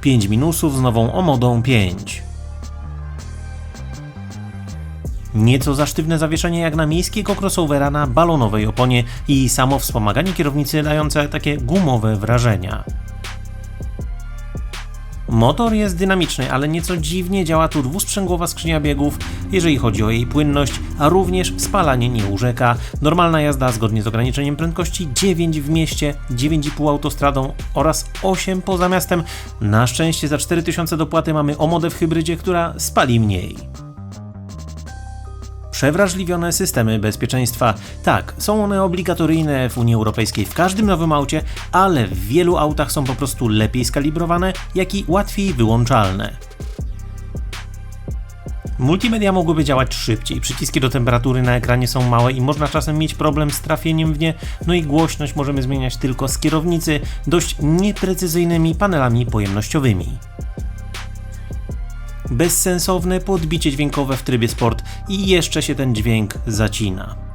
5 minusów z nową Omodą 5. Nieco za sztywne zawieszenie jak na miejskiego crossovera na balonowej oponie i samo wspomaganie kierownicy dające takie gumowe wrażenia. Motor jest dynamiczny, ale nieco dziwnie działa tu dwusprzęgłowa skrzynia biegów, jeżeli chodzi o jej płynność, a również spalanie nie urzeka. Normalna jazda zgodnie z ograniczeniem prędkości 9 w mieście, 9,5 autostradą oraz 8 poza miastem. Na szczęście za 4000 dopłaty mamy omodę w hybrydzie, która spali mniej. Przewrażliwione systemy bezpieczeństwa. Tak, są one obligatoryjne w Unii Europejskiej w każdym nowym aucie, ale w wielu autach są po prostu lepiej skalibrowane, jak i łatwiej wyłączalne. Multimedia mogłyby działać szybciej, przyciski do temperatury na ekranie są małe i można czasem mieć problem z trafieniem w nie, no i głośność możemy zmieniać tylko z kierownicy dość nieprecyzyjnymi panelami pojemnościowymi bezsensowne podbicie dźwiękowe w trybie sport i jeszcze się ten dźwięk zacina.